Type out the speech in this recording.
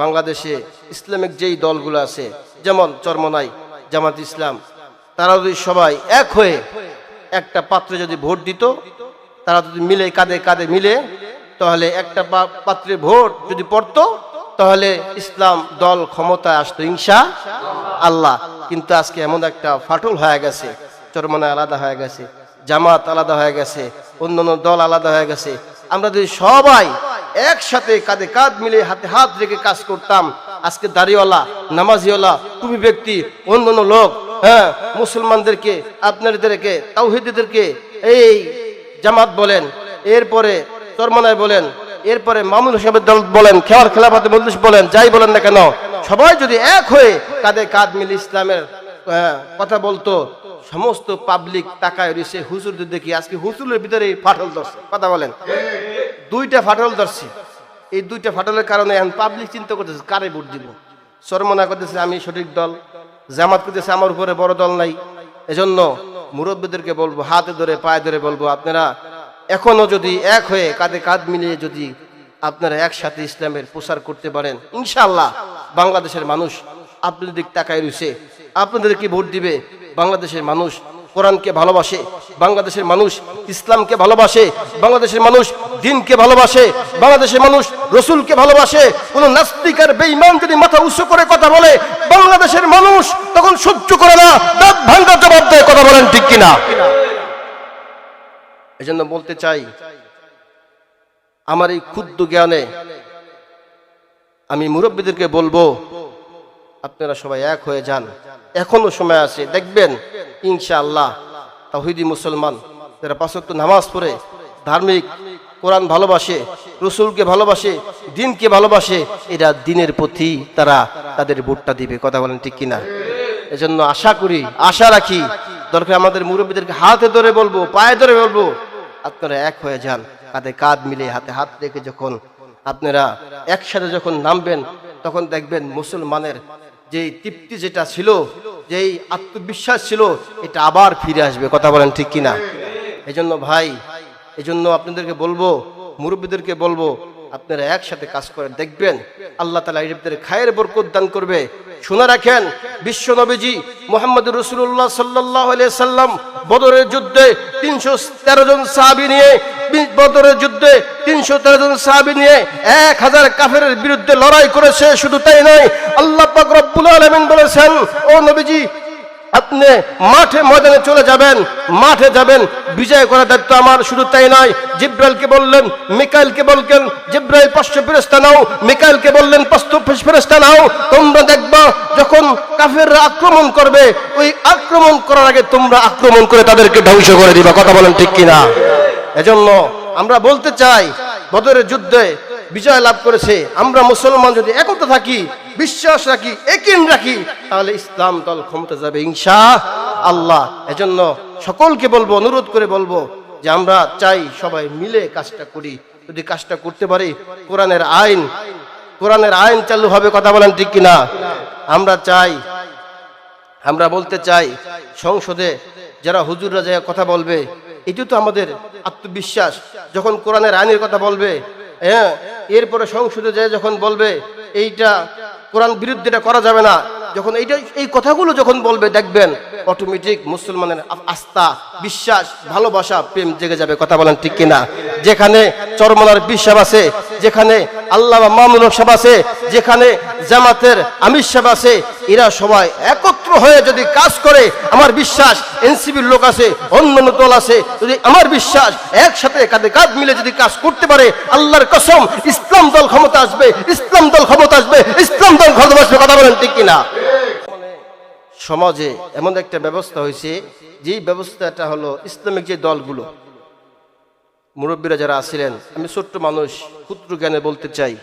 বাংলাদেশে ইসলামিক যেই দলগুলো আছে, যেমন চরমনাই, জামাত ইসলাম, তারা যদি সবাই এক হয়ে একটা পাত্রে যদি ভোট দিত, তারা যদি মিলে কাঁধে কাঁধে মিলে, তাহলে একটা পাত্রে ভোট যদি পড়তো, তাহলে ইসলাম দল ক্ষমতায় আসতো, ইনশা আল্লাহ। কিন্তু আজকে এমন একটা ফাটল হয়ে গেছে চরমনায় আলাদা হয়ে গেছে, জামাত আলাদা হয়ে গেছে, অন্যান্য দল আলাদা হয়ে গেছে। আমরা যদি সবাই একসাথে কাঁধে কাঁধ মিলে হাতে হাত রেখে কাজ করতাম। আজকে দাড়িওয়ালা, নামাজিওয়ালা, তুমি ব্যক্তি অন্য অন্য লোক হ্যাঁ মুসলমানদেরকে, আপনাদেরকে, তাওহিদদেরকে, এই জামাত বলেন, এরপরে চরমনায় বলেন, এরপরে মামুন সাহেবের দল বলেন খেয়ার খেলাফাতে মজলিস বলেন, যাই বলেন না কেন, সবাই যদি এক হয়ে কাঁধে কাঁধ মিলে ইসলামের কথা বলতো, সমস্ত পাবলিক তাকায় রয়েছে, হুজুরদের দেখি, আজকে হুজুরের ভিতরে ফাটল ধরছে, কথা বলেন। দুইটা ফাটল ধরছে। এই দুইটা ফাটলের কারণে এখন পাবলিক চিন্তা করতেছে, কারে ভোট দিব? সরমনা করতেছে আমি সঠিক দল, জামাত করতেছে আমার উপরে বড় দল নাই। এজন্য মুরব্বীদেরকে বলব, হাতে ধরে, পায়ে ধরে বলব, আপনারা এখনও যদি এক হয়ে কাঁধে কাঁধ মিলিয়ে যদি আপনারা একসাথে ইসলামের প্রচার করতে পারেন ইনশাল্লাহ বাংলাদেশের মানুষ আপনাদের দিক তাকায় রয়েছে। আপনাদেরকে ভোট দিবে? বাংলাদেশের মানুষ কোরআনকে ভালোবাসে, বাংলাদেশের মানুষ ইসলামকে ভালোবাসে, বাংলাদেশের মানুষ দিনকে ভালোবাসে, বাংলাদেশের মানুষ রসুলকে ভালোবাসে, কোন নাস্তিক আর বেঈমান যদি মাথা উঁচু করে কথা বলে, বাংলাদেশের মানুষ তখন সহ্য করে না, দাঁত ভাঙ্গা জবাব দেয়, কথা বলেন ঠিক কিনা? এজন্য বলতে চাই, আমার এই ক্ষুদ্র জ্ঞানে আমি মুরব্বীদেরকে বলব, আপনারা সবাই এক হয়ে যান। এখনও সময় আছে, দেখবেন, ইনশাআল্লাহ তাহিদি মুসলমান, যারা পাঁচক্ত নামাজ পড়ে, ধার্মিক কোরআন ভালোবাসে, রসুলকে ভালোবাসে, দিনকে ভালোবাসে এরা দিনের প্রতি তারা তাদের ভোটটা দিবে। কথা বলেন ঠিক কিনা? এজন্য আশা করি, আশা রাখি, দরকার আমাদের মুরব্বীদেরকে হাতে ধরে বলব, পায়ে ধরে বলব, আপনারা এক হয়ে যান কাঁধে কাঁধ মিলে হাতে হাত রেখে যখন আপনারা একসাথে যখন নামবেন, তখন দেখবেন মুসলমানের যেই তৃপ্তি যেটা ছিল, যেই আত্মবিশ্বাস ছিল, এটা আবার ফিরে আসবে। কথা বলেন ঠিক কিনা? এজন্য ভাই এজন্য আপনাদেরকে বলব, মুরব্বীদেরকে বলব, আপনারা একসাথে কাজ করেন দেখবেন, আল্লাহ তালা এদের খায়ের বরকত দান করবে। শুনে রাখেন, বিশ্ব নবীজি মোহাম্মদ রসুল্লাহ সাল্লাহ সাল্লাম বদরের যুদ্ধে তিনশো তেরো জন সাহাবি নিয়ে, বদরের যুদ্ধে তিনশো তেরো জন সাহাবি নিয়ে এক হাজার কাফের বিরুদ্ধে লড়াই করেছে। শুধু তাই নয়, আল্লাহ পাক রব্বুল আলমিন বলেছেন, ও নবীজি আপনি মাঠে ময়দানে চলে যাবেন, মাঠে যাবেন। বিজয় করার দায়িত্ব আমার, শুধু তাই নয়, জিব্রাইলকে বললেন, মিকাইলকে বললেন, জিব্রাইল পাঁচশো ফেরেস্তা নাও, মিকাইলকে বললেন, পাঁচশো ফেরেস্তা নাও, তোমরা দেখবা যখন কাফেররা আক্রমণ করবে, ওই আক্রমণ করার আগে তোমরা আক্রমণ করে তাদেরকে ধ্বংস করে দিবা, কথা বলেন ঠিক কিনা? এজন্য আমরা বলতে চাই, বদরের যুদ্ধে বিজয় লাভ করেছে, আমরা মুসলমান যদি একতা থাকি বিশ্বাস রাখি, একিন রাখি, তাহলে ইসলাম দল ক্ষমতা যাবে ইনশা আল্লাহ, এজন্য সকলকে বলব, অনুরোধ করে বলব যে আমরা চাই সবাই মিলে কাজটা করি। যদি কাজটা করতে পারি, কোরআনের আইন কোরআনের আইন চালু হবে, কথা বলেন ঠিক কিনা? আমরা চাই, আমরা বলতে চাই, সংসদে যারা হুজুররা যায় কথা বলবে, এটি তো আমাদের আত্মবিশ্বাস। যখন কোরআনের আইনের কথা বলবে হ্যাঁ এরপরে সংসদে যায় যখন বলবে, এইটা কোরআন বিরুদ্ধে এটা করা যাবে না। যখন এইটা, এই কথাগুলো যখন বলবে, দেখবেন অটোমেটিক মুসলমানের আস্থা, বিশ্বাস, ভালোবাসা, প্রেম জেগে যাবে, কথা বলেন ঠিক কিনা। যেখানে চরমনার বিশ্বাস আছে, যেখানে আল্লাহ মামুন সাহেব আছে, যেখানে জামাতের আমির সাহেব আছে এরা সবাই একত্র হয়ে যদি কাজ করে, আমার বিশ্বাস এনসিবির লোক আছে, অন্যান্য দল আছে, যদি আমার বিশ্বাস একসাথে কাঁধে কাঁধ মিলে যদি কাজ করতে পারে, আল্লাহর কসম, ইসলাম দল ক্ষমতা আসবে, ইসলাম দল ক্ষমতা আসবে, ইসলাম দল ক্ষমতা আসবে কথা বলেন ঠিক কিনা? সমাজে এমন একটা ব্যবস্থা হয়েছে যেই ব্যবস্থাটা হলো ইসলামিক যে দলগুলো। মুরব্বীরা যারা আছিলেন, আমি ছোট্ট মানুষ, ক্ষুদ্র জ্ঞানে বলতে চাই